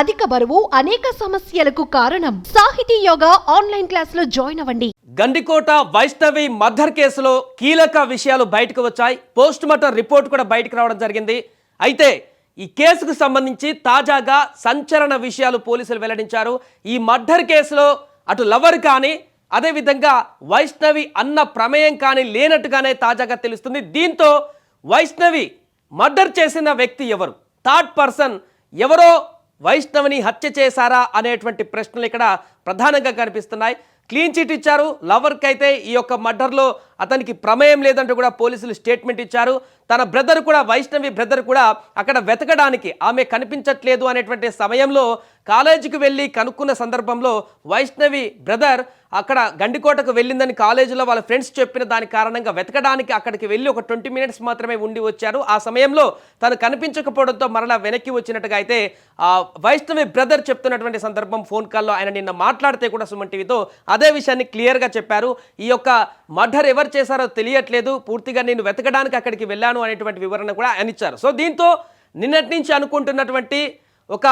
అధిక బరువు అనేక సమస్యలకు కారణం. సాహితీ యోగా ఆన్లైన్ క్లాసులో జాయిన్ అవ్వండి. గండికోట వైష్ణవి మర్డర్ కేసులో కీలక విషయాలు బయటకు వచ్చాయి. పోస్ట్ మార్టం రిపోర్ట్ కూడా బయటకు రావడం జరిగింది. అయితే ఈ కేసుకు సంబంధించి తాజాగా సంచలన విషయాలు పోలీసులు వెల్లడించారు. ఈ మర్డర్ కేసులో అటు లవర్ కానీ అదేవిధంగా వైష్ణవి అన్న ప్రమేయం కానీ లేనట్టుగానే తాజాగా తెలుస్తుంది. దీంతో వైష్ణవి మర్డర్ చేసిన వ్యక్తి ఎవరు? థర్డ్ పర్సన్ ఎవరో వైష్ణవిని హత్య చేశారా అనేటువంటి ప్రశ్నలు ఇక్కడ ప్రధానంగా కనిపిస్తున్నాయి. క్లీన్ చిట్ ఇచ్చారు. లవర్కి అయితే ఈ యొక్క మర్డర్లో అతనికి ప్రమేయం లేదంటూ కూడా పోలీసులు స్టేట్మెంట్ ఇచ్చారు. తన బ్రదర్ కూడా వైష్ణవి బ్రదర్ కూడా అక్కడ వెతకడానికి ఆమె కనిపించట్లేదు అనేటువంటి సమయంలో కాలేజీకి వెళ్ళి కనుక్కున్న సందర్భంలో వైష్ణవి బ్రదర్ అక్కడ గండికోటకు వెళ్ళిందని కాలేజీలో వాళ్ళ ఫ్రెండ్స్ చెప్పిన దాని కారణంగా వెతకడానికి అక్కడికి వెళ్ళి ఒక ట్వంటీ మినిట్స్ మాత్రమే ఉండి వచ్చారు. ఆ సమయంలో తను కనిపించకపోవడంతో మరలా వెనక్కి వచ్చినట్టుగా అయితే వైష్ణవి బ్రదర్ చెప్తున్నటువంటి సందర్భం ఫోన్ కాల్లో ఆయన నిన్న మాట్లాడితే కూడా సుమన్ టీవీతో అదే విషయాన్ని క్లియర్గా చెప్పారు. ఈ యొక్క మర్డర్ ఎవరు చేశారో తెలియట్లేదు. పూర్తిగా నేను వెతకడానికి అక్కడికి వెళ్ళాను అనేటువంటి వివరణ కూడా ఆయన ఇచ్చారు. సో దీంతో నిన్నటి నుంచి అనుకుంటున్నటువంటి ఒక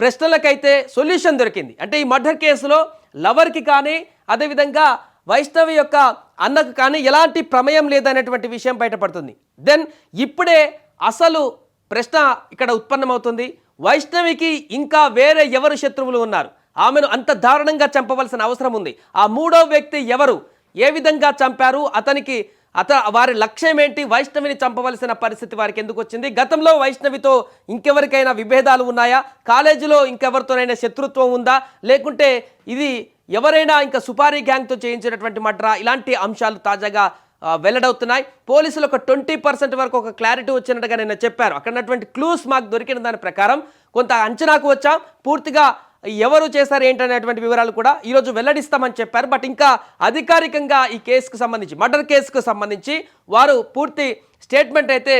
ప్రశ్నలకైతే సొల్యూషన్ దొరికింది. అంటే ఈ మర్డర్ కేసులో లవర్కి కానీ అదేవిధంగా వైష్ణవి యొక్క అన్నకు కానీ ఎలాంటి ప్రమేయం లేదనేటువంటి విషయం బయటపడుతుంది. దెన్ ఇప్పుడే అసలు ప్రశ్న ఇక్కడ ఉత్పన్నమవుతుంది. వైష్ణవికి ఇంకా వేరే ఎవరు శత్రువులు ఉన్నారు? ఆమెను అంత దారుణంగా చంపవలసిన అవసరం ఉంది. ఆ మూడో వ్యక్తి ఎవరు? ఏ విధంగా చంపారు? అతనికి అత వారి లక్ష్యం ఏంటి? వైష్ణవిని చంపవలసిన పరిస్థితి వారికి ఎందుకు వచ్చింది? గతంలో వైష్ణవితో ఇంకెవరికైనా విభేదాలు ఉన్నాయా? కాలేజీలో ఇంకెవరితోనైనా శత్రుత్వం ఉందా? లేకుంటే ఇది ఎవరైనా ఇంకా సుపారీ గ్యాంగ్తో చేయించినటువంటి మడ్రా? ఇలాంటి అంశాలు తాజాగా వెల్లడవుతున్నాయి. పోలీసులు ఒక ట్వంటీ పర్సెంట్ వరకు ఒక క్లారిటీ వచ్చినట్టుగా నిన్న చెప్పారు. అక్కడ క్లూస్ మాకు దొరికిన దాని ప్రకారం కొంత అంచనాకు వచ్చాం. పూర్తిగా ఎవరు చేశారు ఏంటనేటువంటి వివరాలు కూడా ఈరోజు వెల్లడిస్తామని చెప్పారు. బట్ ఇంకా అధికారికంగా ఈ కేసుకు సంబంధించి మర్డర్ కేసుకు సంబంధించి వారు పూర్తి స్టేట్మెంట్ అయితే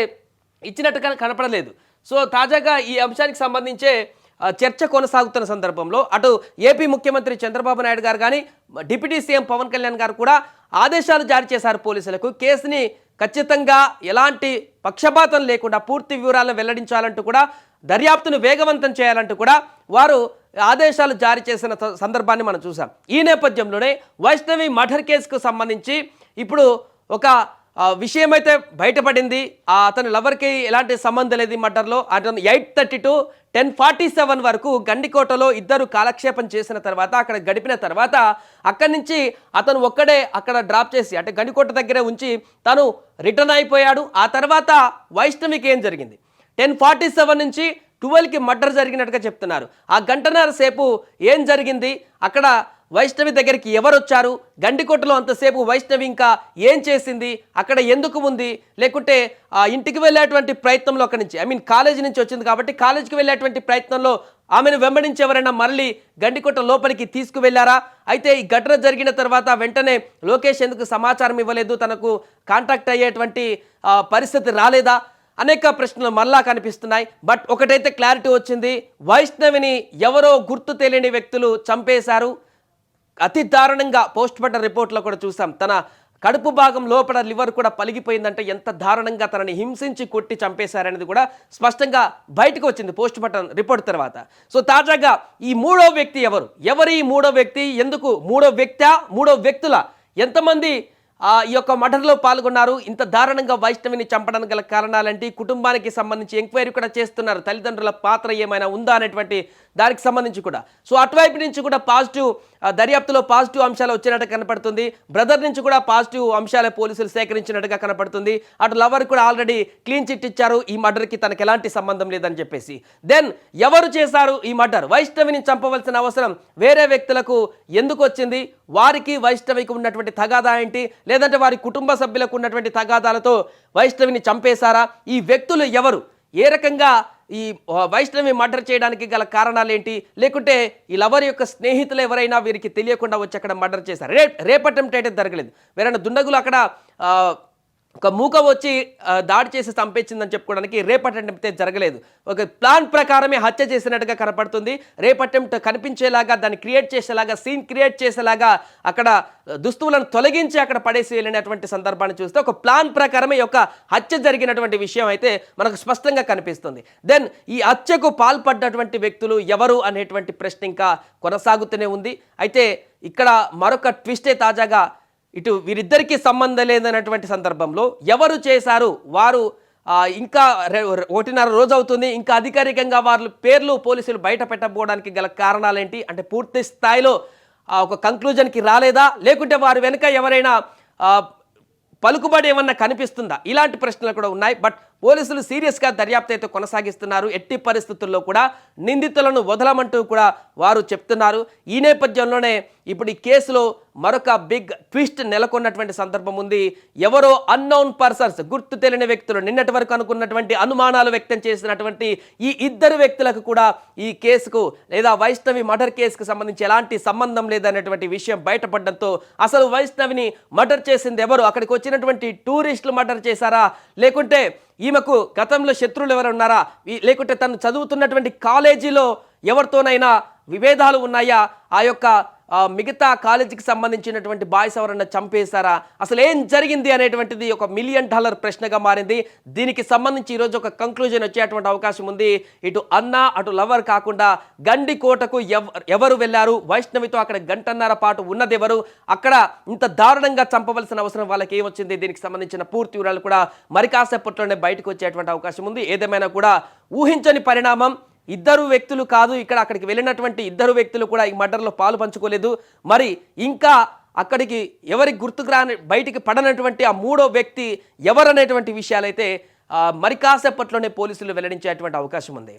ఇచ్చినట్టుగా కనపడలేదు. సో తాజాగా ఈ అంశానికి సంబంధించే చర్చ కొనసాగుతున్న సందర్భంలో అటు ఏపీ ముఖ్యమంత్రి చంద్రబాబు నాయుడు గారు కానీ డిప్యూటీ సీఎం పవన్ కళ్యాణ్ గారు కూడా ఆదేశాలు జారీ చేశారు పోలీసులకు. కేసుని ఖచ్చితంగా ఎలాంటి పక్షపాతం లేకుండా పూర్తి వివరాలను వెల్లడించాలంటూ కూడా దర్యాప్తును వేగవంతం చేయాలంటూ కూడా వారు ఆదేశాలు జారీ చేసిన స- సందర్భాన్ని మనం చూసాం ఈ నేపథ్యంలోనే వైష్ణవి మర్డర్ కేసుకు సంబంధించి ఇప్పుడు ఒక విషయం అయితే బయటపడింది. ఆ అతని లవర్కి ఎలాంటి సంబంధం లేదు మర్డర్లో. అతను eight thirty to ten forty seven వరకు గండికోటలో ఇద్దరు కాలక్షేపం చేసిన తర్వాత అక్కడ గడిపిన తర్వాత అక్కడి నుంచి అతను ఒక్కడే అక్కడ డ్రాప్ చేసి అంటే గండికోట దగ్గరే ఉంచి తను రిటర్న్ అయిపోయాడు. ఆ తర్వాత వైష్ణవికి ఏం జరిగింది? టెన్ ఫార్టీ సెవెన్ నుంచి ట్వెల్వ్కి మర్డర్ జరిగినట్టుగా చెప్తున్నారు. ఆ గంటన్నర సేపు ఏం జరిగింది? అక్కడ వైష్ణవి దగ్గరికి ఎవరు వచ్చారు గండికోటలో అంతసేపు వైష్ణవి ఇంకా ఏం చేసింది? అక్కడ ఎందుకు ఉంది? లేకుంటే ఆ ఇంటికి వెళ్ళేటువంటి ప్రయత్నంలో అక్కడి నుంచి ఐ మీన్ కాలేజీ నుంచి వచ్చింది కాబట్టి కాలేజీకి వెళ్ళేటువంటి ప్రయత్నంలో ఆమెను వెంబడించి ఎవరైనా మరలి గండికోట లోపలికి తీసుకువెళ్ళారా అయితే ఈ ఘటన జరిగిన తర్వాత వెంటనే లోకేష్ ఎందుకు సమాచారం ఇవ్వలేదు? తనకు కాంటాక్ట్ అయ్యేటువంటి పరిస్థితి రాలేదా? అనేక ప్రశ్నలు మళ్ళా కనిపిస్తున్నాయి. బట్ ఒకటైతే క్లారిటీ వచ్చింది. వైష్ణవిని ఎవరో గుర్తు తెలియని వ్యక్తులు చంపేశారు. అతి దారుణంగా పోస్ట్ మార్టం రిపోర్ట్లో కూడా చూసాం. తన కడుపు భాగం లోపల లివర్ కూడా పలిగిపోయిందంటే ఎంత దారుణంగా తనని హింసించి కొట్టి చంపేశారనేది కూడా స్పష్టంగా బయటకు వచ్చింది పోస్ట్ మార్టం రిపోర్ట్ తర్వాత. సో తాజాగా ఈ మూడో వ్యక్తి ఎవరు? ఎవరి మూడో వ్యక్తి? ఎందుకు? మూడో వ్యక్త? మూడో వ్యక్తుల? ఎంతమంది ఈ యొక్క మర్డర్లో పాల్గొన్నారు. ఇంత దారుణంగా వైష్ణవిని చంపడానికి గల కారణాలంటే? కుటుంబానికి సంబంధించి ఎంక్వైరీ కూడా చేస్తున్నారు. తల్లిదండ్రుల పాత్ర ఏమైనా ఉందా అనేటువంటి దానికి సంబంధించి కూడా. సో అటువైపు నుంచి కూడా పాజిటివ్ దర్యాప్తులో పాజిటివ్ అంశాలు వచ్చినట్టు కనపడుతుంది. బ్రదర్ నుంచి కూడా పాజిటివ్ అంశాలే పోలీసులు సేకరించినట్టుగా కనపడుతుంది. అటు లవర్ కూడా ఆల్రెడీ క్లీన్ చిట్ ఇచ్చారు. ఈ మర్డర్కి తనకి ఎలాంటి సంబంధం లేదని చెప్పేసి. దెన్ ఎవరు చేశారు ఈ మర్డర్? వైష్ణవిని చంపవలసిన అవసరం వేరే వ్యక్తులకు ఎందుకు వచ్చింది? వారికి వైష్ణవికి ఉన్నటువంటి తగాదా ఏంటి? లేదంటే వారి కుటుంబ సభ్యులకు ఉన్నటువంటి తగాదాలతో వైష్ణవిని చంపేశారా? ఈ వ్యక్తులు ఎవరు? ఏ రకంగా ఈ వైష్ణవి మర్డర్ చేయడానికి గల కారణాలు ఏంటి లేకుంటే ఈ లవర్ యొక్క స్నేహితులు ఎవరైనా వీరికి తెలియకుండా వచ్చి అక్కడ మర్డర్ చేశారు. రే రేపటి అయితే జరగలేదు. వేరైనా దుండగులు అక్కడ ఒక మూక వచ్చి దాడి చేసి చంపేసిందని చెప్పుకోవడానికి రేప్ అటెంప్ట్ అయితే జరగలేదు. ఒక ప్లాన్ ప్రకారమే హత్య చేసినట్టుగా కనపడుతుంది. రేప్ అటెంప్ట్ కనిపించేలాగా దాన్ని క్రియేట్ చేసేలాగా సీన్ క్రియేట్ చేసేలాగా అక్కడ దుస్తువులను తొలగించి అక్కడ పడేసి వెళ్ళినటువంటి సందర్భాన్ని చూస్తే ఒక ప్లాన్ ప్రకారమే ఒక యొక్క హత్య జరిగినటువంటి విషయం అయితే మనకు స్పష్టంగా కనిపిస్తుంది. దెన్ ఈ హత్యకు పాల్పడ్డటువంటి వ్యక్తులు ఎవరు అనేటువంటి ప్రశ్న ఇంకా కొనసాగుతూనే ఉంది. అయితే ఇక్కడ మరొక ట్విస్టే తాజాగా ఇటు వీరిద్దరికీ సంబంధం లేదన్నటువంటి సందర్భంలో ఎవరు చేశారు? వారు ఇంకా ఒకటిన్నర రోజు అవుతుంది. ఇంకా అధికారికంగా వారి పేర్లు పోలీసులు బయట పెట్టకపోవడానికి గల కారణాలేంటి? అంటే పూర్తి స్థాయిలో ఒక కంక్లూజన్కి రాలేదా? లేకుంటే వారి వెనుక ఎవరైనా పలుకుబడి ఏమన్నా కనిపిస్తుందా? ఇలాంటి ప్రశ్నలు కూడా ఉన్నాయి. బట్ పోలీసులు సీరియస్గా దర్యాప్తు అయితే కొనసాగిస్తున్నారు. ఎట్టి పరిస్థితుల్లో కూడా నిందితులను వదలమంటూ కూడా వారు చెప్తున్నారు. ఈ నేపథ్యంలోనే ఇప్పుడు ఈ కేసులో మరొక బిగ్ ట్విస్ట్ నెలకొన్నటువంటి సందర్భం ఉంది. ఎవరో అన్నౌన్ పర్సన్స్ గుర్తు తెలియని వ్యక్తులు నిన్నటి వరకు అనుకున్నటువంటి అనుమానాలు వ్యక్తం చేసినటువంటి ఈ ఇద్దరు వ్యక్తులకు కూడా ఈ కేసుకు లేదా వైష్ణవి మర్డర్ కేసుకు సంబంధించి ఎలాంటి సంబంధం లేదనేటువంటి విషయం బయటపడడంతో అసలు వైష్ణవిని మర్డర్ చేసింది ఎవరు? అక్కడికి వచ్చినటువంటి టూరిస్టులు మర్డర్ చేశారా? లేకుంటే ఈమెకు గతంలో శత్రువులు ఎవరు ఉన్నారా? లేకుంటే తను చదువుతున్నటువంటి కాలేజీలో ఎవరితోనైనా విభేదాలు ఉన్నాయా? ఆ యొక్క మిగతా కాలేజీకి సంబంధించినటువంటి బాయ్స్ ఎవరన్నా చంపేశారా? అసలు ఏం జరిగింది అనేటువంటిది ఒక మిలియన్ డాలర్ ప్రశ్నగా మారింది. దీనికి సంబంధించి ఈరోజు ఒక కంక్లూజన్ వచ్చేటువంటి అవకాశం ఉంది. ఇటు అన్న అటు లవర్ కాకుండా గండి కోటకు ఎవరు వెళ్ళారు? వైష్ణవితో అక్కడ గంటన్నర పాటు ఉన్నది ఎవరు అక్కడ ఇంత దారుణంగా చంపవలసిన అవసరం వాళ్ళకి ఏమొచ్చింది? దీనికి సంబంధించిన పూర్తి వివరాలు కూడా మరి కాసేపట్లోనే బయటకు వచ్చేటువంటి అవకాశం ఉంది. ఏదేమైనా కూడా ఊహించని పరిణామం. ఇద్దరు వ్యక్తులు కాదు ఇక్కడ అక్కడికి వెళ్ళినటువంటి ఇద్దరు వ్యక్తులు కూడా ఈ మర్డర్లో పాలు పంచుకోలేదు. మరి ఇంకా అక్కడికి ఎవరికి గుర్తుకు రాని బయటికి పడనటువంటి ఆ మూడో వ్యక్తి ఎవరనేటువంటి విషయాలైతే మరి కాసేపట్లోనే పోలీసులు వెల్లడించేటువంటి అవకాశం ఉంది.